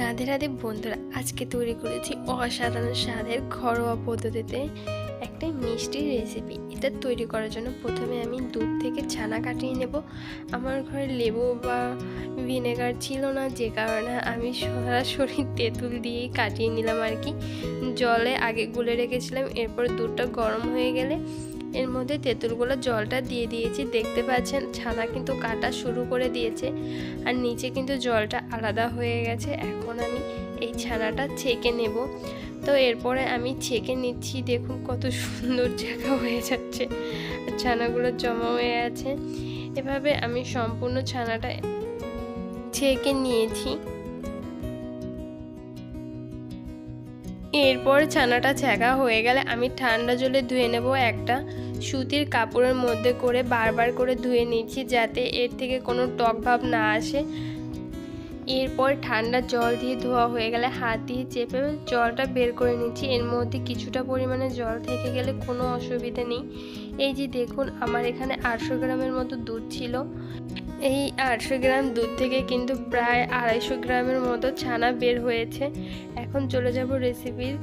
রাধে রাধে বন্ধুরা, আজকে তৈরি করেছি অসাধারণ স্বাদের ঘরোয়া পদ্ধতিতে একটা মিষ্টির রেসিপি এটা তৈরি করার জন্য প্রথমে আমি দুধ থেকে ছানা কাটিয়ে নেব। আমার ঘরে লেবু বা ভিনেগার ছিল না, যে কারণে আমি সরাসরি তেঁতুল দিয়েই কাটিয়ে নিলাম আর কি। জলে আগে গুলে রেখেছিলাম, এরপর দুধটা গরম হয়ে গেলে এর মধ্যে তেঁতুলগুলো জলটা দিয়ে দিয়েছি। দেখতে পাচ্ছেন, ছানা কিন্তু কাটা শুরু করে দিয়েছে আর নিচে কিন্তু জলটা আলাদা হয়ে গেছে। এখন আমি এই ছানাটা ছেঁকে নেব। তো এরপরে আমি ছেঁকে নিচ্ছি, দেখুন কত সুন্দর জায়গা হয়ে যাচ্ছে। ছানাগুলো জমা হয়ে আছে। এভাবে আমি সম্পূর্ণ ছানাটা ছেঁকে নিয়েছি। এরপর ছানাটা ছ্যাঁকা হয়ে গেলে আমি ঠান্ডা জলে ধুয়ে নেব একটা। সুতির কাপড়ের মধ্যে করে বারবার করে ধুয়ে নিচ্ছি যাতে এর থেকে কোনো টক ভাব না আসে। এরপর ঠান্ডা জল দিয়ে ধোয়া হয়ে গেলে হাত দিয়ে চেপে জলটা বের করে নিচ্ছি। এর মধ্যে কিছুটা পরিমাণে জল থেকে গেলে কোনো অসুবিধা নেই। এই যে দেখুন, আমার এখানে আটশো গ্রামের মতো দুধ ছিল। এই আটশো গ্রাম দুধ থেকে কিন্তু প্রায় আড়াইশো গ্রামের মতো ছানা বের হয়েছে। এখন চলে যাব রেসিপির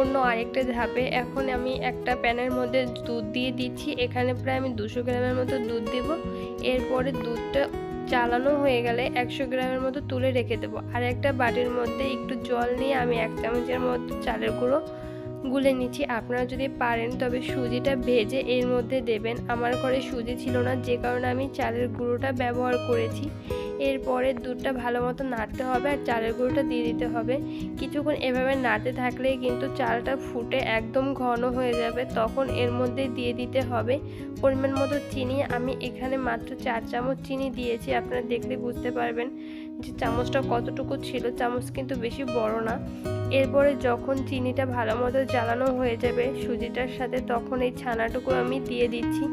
অন্য আরেকটা ধাপে। এখন আমি একটা প্যানের মধ্যে দুধ দিয়ে দিচ্ছি। এখানে প্রায় আমি দুশো গ্রামের মতো দুধ দেব। এরপরে দুধটা চালানো হয়ে গেলে একশো গ্রামের মতো তুলে রেখে দেবো। আর একটা বাটির মধ্যে একটু জল নিয়ে আমি এক চামচের মতো চালের গুঁড়ো গুলে নিচ্ছি। আপনারা যদি পারেন, তবে সুজিটা ভেজে এর মধ্যে দেবেন। আমার ঘরে সুজি ছিল না, যে কারণে আমি চালের গুঁড়োটা ব্যবহার করেছি। এরপরে দুধটা ভালো মতো নাড়তে হবে আর চালের গুঁড়োটা দিয়ে দিতে হবে। কিছুক্ষণ এভাবে নাড়তে থাকলেই কিন্তু চালটা ফুটে একদম ঘন হয়ে যাবে। তখন এর মধ্যে দিয়ে দিতে হবে পরিমাণ মতো চিনি। আমি এখানে মাত্র চার চামচ চিনি দিয়েছি, আপনারা দেখলে বুঝতে পারবেন যে চামচটা কতটুকু ছিল। চামচ কিন্তু বেশি বড় না। এরপরে যখন চিনিটা ভালো মতো জ্বালানো হয়ে যাবে সুজিটার সাথে, তখন এই ছানাটুকু আমি দিয়ে দিচ্ছি।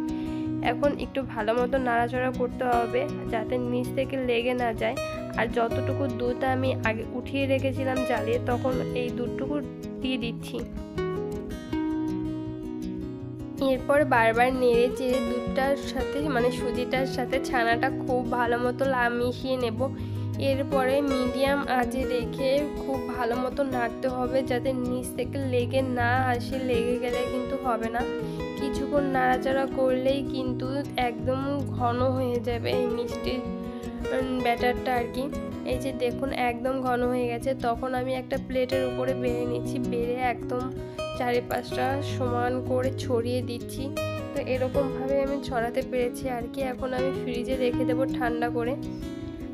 এখন একটু ভালো মতো নাড়াচড়া করতে হবে যাতে নিচ থেকে লেগে না যায়। আর যতটুকু দুধ আমি আগে উঠিয়ে রেখেছিলাম জ্বালিয়ে, তখন এই দুধটুকু দিয়ে দিচ্ছি। এরপর বারবার নেড়ে চেড়ে দুধটার সাথে মানে সুজিটার সাথে ছানাটা খুব ভালো মতো মিশিয়ে নেব। এরপরে মিডিয়াম আঁচে রেখে খুব ভালো মতো নাড়তে হবে যাতে নিচ থেকে লেগে না আসে, লেগে গেলে কিন্তু হবে না। কিছুক্ষণ নাড়াচাড়া করলেই কিন্তু একদম ঘন হয়ে যাবে এই মিষ্টির ব্যাটারটা আর কি। এই যে দেখুন, একদম ঘন হয়ে গেছে। তখন আমি একটা প্লেটের উপরে বেড়ে নিচ্ছি, বেড়ে একদম চারিপাশটা সমান করে ছড়িয়ে দিচ্ছি। তো এরকমভাবে আমি ছড়াতে পেরেছি আর কি। এখন আমি ফ্রিজে রেখে দেবো ঠান্ডা করে।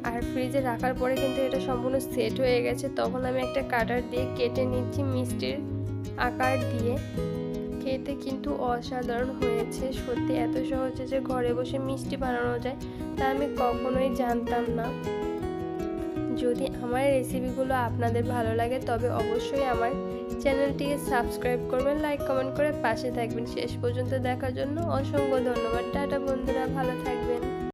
আর ফ্রিজে রাখার পরে কিন্তু এটা সম্পূর্ণ সেট হয়ে গেছে। তখন আমি একটা কাটার দিয়ে কেটে নিচ্ছি মিষ্টির আকার দিয়ে। খেতে কিন্তু অসাধারণ হয়েছে। সত্যি এত সহজে যে ঘরে বসে মিষ্টি বানানো যায় তা আমি কখনোই জানতাম না। যদি আমার রেসিপিগুলো আপনাদের ভালো লাগে, তবে অবশ্যই আমার চ্যানেলটিকে সাবস্ক্রাইব করবেন লাইক কমেন্ট করে পাশে থাকবেন। শেষ পর্যন্ত দেখার জন্য অসংখ্য ধন্যবাদ। টাটা বন্ধুরা, ভালো থাকবেন।